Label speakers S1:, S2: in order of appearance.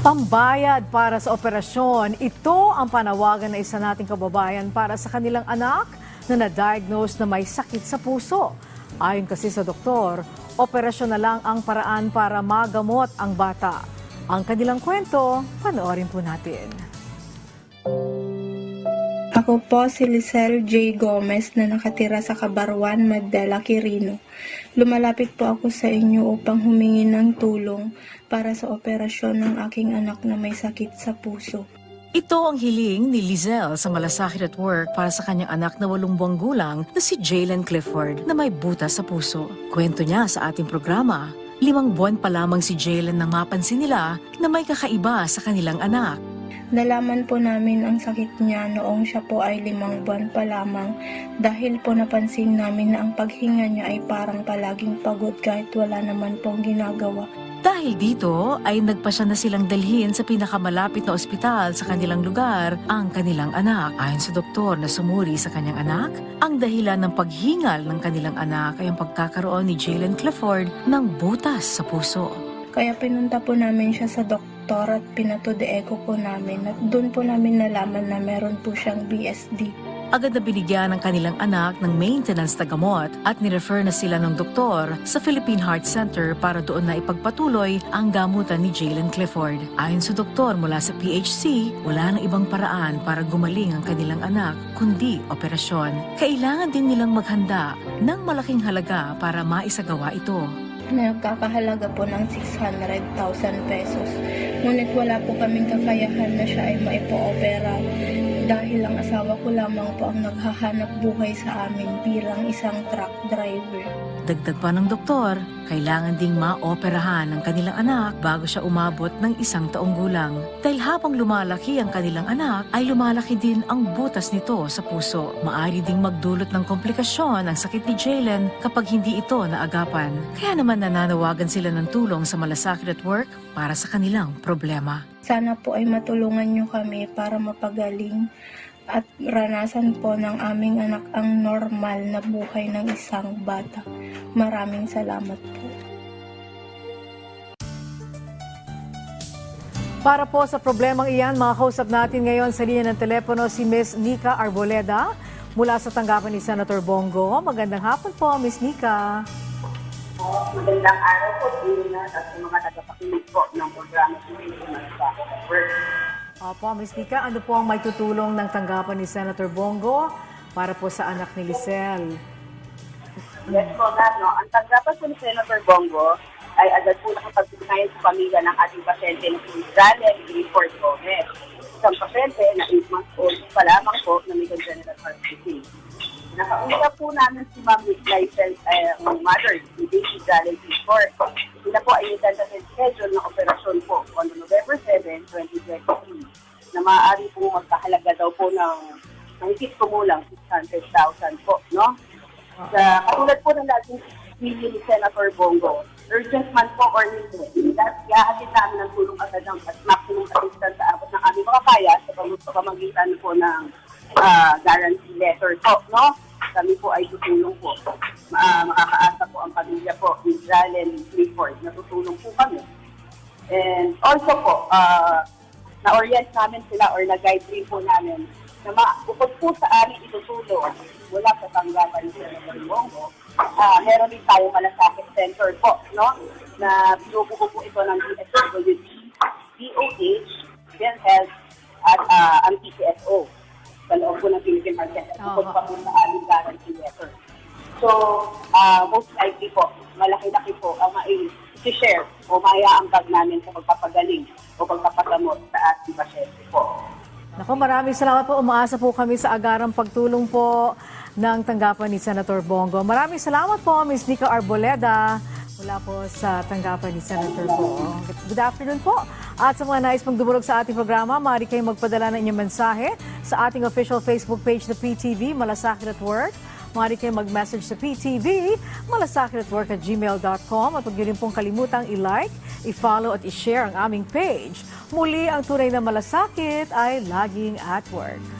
S1: Pambayad para sa operasyon, ito ang panawagan ng isa nating kababayan para sa kanilang anak na na-diagnose na may sakit sa puso. Ayon kasi sa doktor, operasyon na lang ang paraan para magamot ang bata. Ang kanilang kwento, panoorin po natin.
S2: Ako po si Lisel J. Gomez na nakatira sa Kabarwan, Magdala, Quirino. Lumalapit po ako sa inyo upang humingi ng tulong para sa operasyon ng aking anak na may sakit sa puso.
S1: Ito ang hiling ni Lizelle sa malasakit at work para sa kanyang anak na walong buwang gulang na si Jalen Clifford na may butas sa puso. Kwento niya sa ating programa, limang buwan pa lamang si Jalen nang mapansin nila na may kakaiba sa kanilang anak.
S2: Nalaman po namin ang sakit niya noong siya po ay limang buwan pa lamang dahil po napansin namin na ang paghinga niya ay parang palaging pagod kahit wala naman pong ginagawa.
S1: Dahil dito ay nagpa siya na silang dalhin sa pinakamalapit na ospital sa kanilang lugar ang kanilang anak. Ayon sa doktor na sumuri sa kanyang anak, ang dahilan ng paghingal ng kanilang anak ay ang pagkakaroon ni Jalen Clifford ng butas sa puso.
S2: Kaya pinunta po namin siya sa doktor at pinatudeeko po namin at doon po namin nalaman na meron po siyang BSD.
S1: Agad na binigyan ng kanilang anak ng maintenance na gamot at nirefer na sila ng doktor sa Philippine Heart Center para doon na ipagpatuloy ang gamutan ni Jalen Clifford. Ayon sa doktor mula sa PHC, wala nang ibang paraan para gumaling ang kanilang anak kundi operasyon. Kailangan din nilang maghanda ng malaking halaga para maisagawa ito.
S2: Nagkakahalaga po ng 600,000 pesos. Ngunit wala po kaming kakayahan na siya ay maipo-opera dahil ang asawa ko lamang po ang naghahanap buhay sa amin bilang isang truck driver.
S1: Dagdag pa ng doktor, kailangan ding maoperahan ang kanilang anak bago siya umabot ng isang taong gulang. Dahil habang lumalaki ang kanilang anak, ay lumalaki din ang butas nito sa puso. Maari ding magdulot ng komplikasyon ang sakit ni Jalen kapag hindi ito naagapan. Kaya naman nananawagan sila ng tulong sa malasakit at work para sa kanilang problema.
S2: Sana po ay matulungan niyo kami para mapagaling at ranasan po ng aming anak ang normal na buhay ng isang bata. Maraming salamat po.
S1: Para po sa problemang iyan, makakausap natin ngayon sa linya ng telepono si Ms. Nika Arboleda mula sa tanggapan ni Senator Bongo. Magandang hapon po, Ms. Nika.
S3: Magandang araw po, Dina, at sa mga tagapakinig po ng programa sa sa Work.
S1: Opo, Ms. Nika, ano po ang may tutulong ng tanggapan ni Senator Bongo para po sa anak ni Lisel?
S3: Yes po, ma'am, no? Ang tanggapan po ni Senator Bongo ay agad po nakapag-ugnayan sa pamilya ng ating pasyente na si Daniel Clifford Gomez. Isang pasyente na 8 months old pa lamang po na may congenital heart disease. Nakausap po namin si Ma'am Lysel, eh, ang mother ni Baby Daniel Clifford. Sila po ay tentative schedule ng operasyon po on November 7, 2023 na maaari po magkahalaga daw po ng mahigit kumulang 600,000 po, no? Sa katulad po ng video ni Senator Bongo, urgent man po or hindi, iahatid namin ng tulong agad ng at maximum assistance sa abot ng aming mga kaya sa pam- pamamagitan po ng ah, guarantee letter po, no? Kami po ay tutulong po. Ma- makakaasa po ang pamilya po ni Jalen Clifford na tutulong po kami. And also po, ah, na-orient namin sila or na-guide rin po namin na bukod po sa aming itutulong mula sa tanggapan ni Senator Bongo, ah meron din tayong malasakit center po, no? Na binubuo po ito ng DSWD, DOH, PhilHealth, at ah, ang PCSO sa loob po ng Philippine Heart Center. Bukod pa po sa aming guarantee letter. So, ah most likely po, malaki-laki po ang mai-share o maiaambag namin sa pagpapagaling o pagpapagamot sa ating pasyente po.
S1: Naku, maraming salamat po. Umaasa po kami sa agarang pagtulong po ng tanggapan ni Senator Bongo. Maraming salamat po, Ms. Nika Arboleda, mula po sa tanggapan ni Senator Bongo. Good afternoon po. At sa mga nais pang dumulog sa ating programa, maaari kayong magpadala ng inyong mensahe sa ating official Facebook page na PTV, Malasakit at Work. Maaari kayong mag-message sa PTV, malasakitatwork at gmail.com at huwag niyo rin pong kalimutang i-like, i-follow at i-share ang aming page. Muli, ang tunay na malasakit ay laging at work.